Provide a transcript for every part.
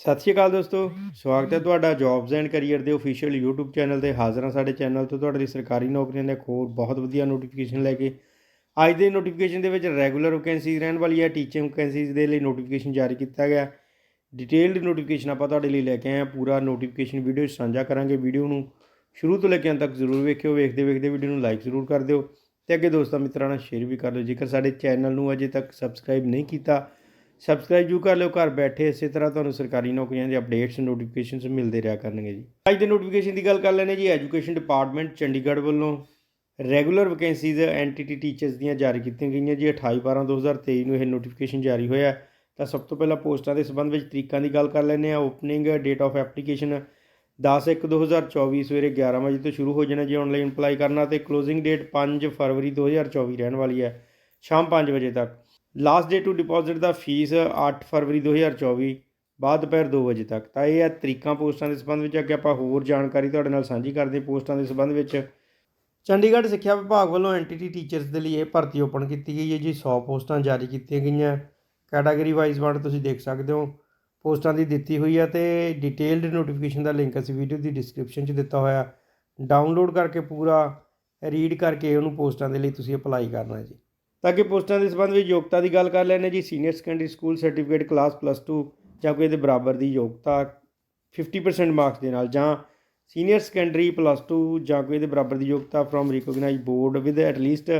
ਸਤਿ ਸ਼੍ਰੀ ਅਕਾਲ ਦੋਸਤੋ, ਸਵਾਗਤ ਹੈ ਤੁਹਾਡਾ ਜੌਬਸ ਐਂਡ ਕੈਰੀਅਰ ਦੇ ਅਫੀਸ਼ੀਅਲ YouTube ਚੈਨਲ ਤੇ। ਹਾਜ਼ਰ ਹਾਂ ਸਾਡੇ ਚੈਨਲ ਤੋਂ, ਤੁਹਾਡੇ ਲਈ ਸਰਕਾਰੀ ਨੌਕਰੀਆਂ ਦੇ ਇੱਕ ਹੋਰ ਬਹੁਤ ਵਧੀਆ ਨੋਟੀਫਿਕੇਸ਼ਨ ਲੈ ਕੇ। ਅੱਜ ਦੇ ਨੋਟੀਫਿਕੇਸ਼ਨ ਦੇ ਵਿੱਚ ਰੈਗੂਲਰ ਵੈਕੈਂਸੀ ਰਹਿਣ ਵਾਲੀ ਹੈ ਟੀਚਿੰਗ ਵੈਕੈਂਸੀਜ਼ ਦੇ ਲਈ ਨੋਟੀਫਿਕੇਸ਼ਨ ਜਾਰੀ ਕੀਤਾ ਗਿਆ। ਡਿਟੇਲਡ ਨੋਟੀਫਿਕੇਸ਼ਨ ਆਪਾਂ ਤੁਹਾਡੇ ਲਈ ਲੈ ਕੇ ਆਏ ਹਾਂ। ਪੂਰਾ ਨੋਟੀਫਿਕੇਸ਼ਨ ਵੀਡੀਓ 'ਚ ਸਾਂਝਾ ਕਰਾਂਗੇ ਵੀਡੀਓ ਨੂੰ। ਸ਼ੁਰੂ ਤੋਂ ਲੈ ਕੇ ਅੰਤ ਤੱਕ ਜ਼ਰੂਰ ਵੇਖਿਓ। ਵੇਖਦੇ ਵੇਖਦੇ ਵੀਡੀਓ ਨੂੰ ਲਾਈਕ ਜ਼ਰੂਰ ਕਰ ਦਿਓ। ਤੇ ਅੱਗੇ ਦੋਸਤਾਂ ਮਿੱਤਰਾਂ ਨਾਲ ਸ਼ੇਅਰ ਵੀ ਕਰ ਦਿਓ। ਜੇਕਰ ਸਾਡੇ ਚੈਨਲ ਨੂੰ ਅਜੇ ਤੱਕ ਸਬਸਕ੍ਰਾਈਬ ਨਹੀਂ ਕੀਤਾ ਸਬਸਕ੍ਰਾਈਬ ਜੂ ਕਰ ਲਿਓ, ਘਰ ਬੈਠੇ ਇਸੇ ਤਰ੍ਹਾਂ ਤੁਹਾਨੂੰ ਸਰਕਾਰੀ ਨੌਕਰੀਆਂ ਦੇ ਅਪਡੇਟਸ ਨੋਟੀਫਿਕੇਸ਼ਨਸ ਮਿਲਦੇ ਰਿਹਾ ਕਰਨਗੇ ਜੀ। ਅੱਜ ਦੇ ਨੋਟੀਫਿਕੇਸ਼ਨ ਦੀ ਗੱਲ ਕਰ ਲੈਣੇ ਜੀ ਐਜੂਕੇਸ਼ਨ ਡਿਪਾਰਟਮੈਂਟ ਚੰਡੀਗੜ੍ਹ ਵੱਲੋਂ ਰੈਗੂਲਰ ਵੈਕੈਂਸੀਜ਼ ਐਨਟੀਟੀ ਟੀਚਰਸ ਦੀਆਂ ਜਾਰੀ ਕੀਤੀਆਂ ਗਈਆਂ ਜੀ। 28 12 2023 ਨੂੰ ਇਹ ਨੋਟੀਫਿਕੇਸ਼ਨ ਜਾਰੀ ਹੋਇਆ ਤਾਂ ਸਭ ਤੋਂ ਪਹਿਲਾਂ ਪੋਸਟਾਂ ਦੇ ਸੰਬੰਧ ਵਿੱਚ ਤਰੀਕਾਂ ਦੀ ਗੱਲ ਕਰ ਲੈਂਦੇ ਆ ਓਪਨਿੰਗ ਡੇਟ ਆਫ ਐਪਲੀਕੇਸ਼ਨ 10 1 2024 ਸਵੇਰੇ 11 ਵਜੇ ਤੋਂ ਸ਼ੁਰੂ ਹੋ ਜਾਣਾ ਜੀ ਆਨਲਾਈਨ ਅਪਲਾਈ ਕਰਨਾ ਤੇ ਕਲੋਜ਼ਿੰਗ ਡੇਟ 5 ਫਰਵਰੀ 2024 ਰਹਿਣ ਵਾਲੀ ਹੈ, ਸ਼ਾਮ 5 ਵਜੇ ਤੱਕ। ਲਾਸਟ ਡੇ ਟੂ ਡਿਪੋਜ਼ਿਟ ਦਾ ਫੀਸ 8 ਫਰਵਰੀ 2024 ਬਾਅਦ ਦੁਪਹਿਰ 2 ਵਜੇ ਤੱਕ। ਤਾਂ ਇਹ ਹੈ ਤਰੀਕਾਂ ਪੋਸਟਾਂ ਦੇ ਸੰਬੰਧ ਵਿੱਚ, ਅੱਗੇ ਆਪਾਂ ਹੋਰ ਜਾਣਕਾਰੀ ਤੁਹਾਡੇ ਨਾਲ ਸਾਂਝੀ ਕਰਦੇ ਹਾਂ ਪੋਸਟਾਂ ਦੇ ਸੰਬੰਧ ਵਿੱਚ। ਚੰਡੀਗੜ੍ਹ ਸਿੱਖਿਆ ਵਿਭਾਗ ਵੱਲੋਂ ਐਨਟੀਟੀ ਟੀਚਰਸ ਦੇ ਲਈ ਇਹ ਭਰਤੀ ਓਪਨ ਕੀਤੀ ਗਈ ਹੈ ਜੀ। 100 ਪੋਸਟਾਂ ਜਾਰੀ ਕੀਤੀਆਂ ਗਈਆਂ। ਕੈਟਾਗਰੀ ਵਾਈਜ਼ ਵੰਡ ਤੁਸੀਂ ਦੇਖ ਸਕਦੇ ਹੋ। ਪੋਸਟਾਂ ਦੀ ਦਿੱਤੀ ਹੋਈ ਹੈ ਤੇ ਡਿਟੇਲਡ ਨੋਟੀਫਿਕੇਸ਼ਨ ਦਾ ਲਿੰਕ ਅਸੀਂ ਵੀਡੀਓ ਦੀ ਡਿਸਕ੍ਰਿਪਸ਼ਨ 'ਚ ਦਿੱਤਾ ਹੋਇਆ। ਡਾਊਨਲੋਡ ਕਰਕੇ ਪੂਰਾ ਰੀਡ ਕਰਕੇ ਉਹਨੂੰ ਪੋਸਟਾਂ ਦੇ ਲਈ ਤੁਸੀਂ ਅਪਲਾਈ ਕਰਨਾ ਜੀ। ਤਾਂ ਕਿ ਪੋਸਟਾਂ ਦੇ ਸੰਬੰਧ ਵਿੱਚ ਯੋਗਤਾ ਦੀ ਗੱਲ ਕਰ ਲੈਣੇ ਜੀ। Senior secondary school certificate class plus 2 ਜਾਂ ਕੋਈ ਇਹਦੇ ਬਰਾਬਰ ਦੀ ਯੋਗਤਾ 50% ਮਾਰਕਸ ਦੇ ਨਾਲ ਜਾਂ ਸੀਨੀਅਰ ਸੈਕੰਡਰੀ ਪਲੱਸ 2 ਜਾਂ ਕੋਈ ਇਹਦੇ ਬਰਾਬਰ ਦੀ ਯੋਗਤਾ from recognised board with at least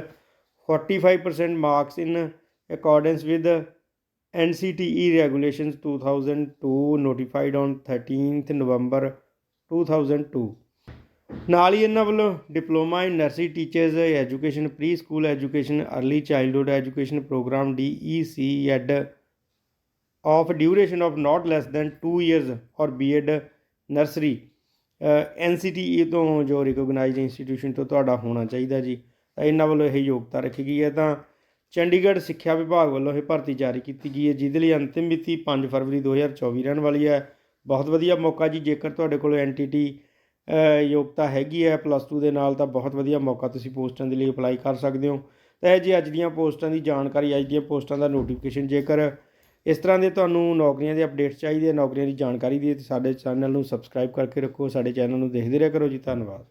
45% marks in accordance with NCTE regulations 2002 notified on 13th November 2002 ਨਾਲ ਹੀ ਇਹਨਾਂ ਵੱਲੋਂ diploma in nursery teachers education pre school education, early childhood education programme DEC Ed of duration of not less than 2 years or BEd nursery. NCTE ਤੋਂ ਜੋ ਰਿਕੋਗਨਾਈਜ਼ਡ institution ਤੋਂ ਤੁਹਾਡਾ ਹੋਣਾ ਚਾਹੀਦਾ ਜੀ, ਤਾਂ ਇਹਨਾਂ ਵੱਲੋਂ ਇਹ ਯੋਗਤਾ ਰੱਖੀ ਗਈ ਹੈ। ਤਾਂ ਚੰਡੀਗੜ੍ਹ ਸਿੱਖਿਆ ਵਿਭਾਗ ਵੱਲੋਂ ਇਹ ਭਰਤੀ ਜਾਰੀ ਕੀਤੀ ਗਈ ਹੈ, ਜਿਹਦੇ ਲਈ ਅੰਤਿਮ ਮਿਤੀ 5 ਫਰਵਰੀ 2024 ਰਹਿਣ ਵਾਲੀ ਹੈ। ਬਹੁਤ ਵਧੀਆ ਮੌਕਾ ਜੀ, ਜੇਕਰ ਤੁਹਾਡੇ ਕੋਲ ਐਨਟੀਟੀ ਯੋਗਤਾ ਹੈਗੀ ਹੈ ਪਲੱਸ 2 ਦੇ ਨਾਲ ਤਾਂ ਬਹੁਤ ਵਧੀਆ ਮੌਕਾ ਤੁਸੀਂ ਪੋਸਟਾਂ ਦੇ ਲਈ ਅਪਲਾਈ ਕਰ ਸਕਦੇ ਹੋ। ਤਾਂ ਇਹ ਜੀ ਅੱਜ ਦੀਆਂ ਪੋਸਟਾਂ ਦੀ ਜਾਣਕਾਰੀ, ਅੱਜ ਦੀਆਂ ਪੋਸਟਾਂ ਦਾ ਨੋਟੀਫਿਕੇਸ਼ਨ ਜੇਕਰ ਇਸ ਤਰ੍ਹਾਂ ਦੇ ਤੁਹਾਨੂੰ ਨੌਕਰੀਆਂ ਦੇ ਅਪਡੇਟਸ ਚਾਹੀਦੇ ਨੌਕਰੀਆਂ ਦੀ ਜਾਣਕਾਰੀ ਦੀ, ਤੇ ਸਾਡੇ ਚੈਨਲ ਨੂੰ ਸਬਸਕ੍ਰਾਈਬ ਕਰਕੇ ਰੱਖੋ, ਸਾਡੇ ਚੈਨਲ ਨੂੰ ਦੇਖਦੇ ਰਿਹਾ ਕਰੋ ਜੀ, ਧੰਨਵਾਦ।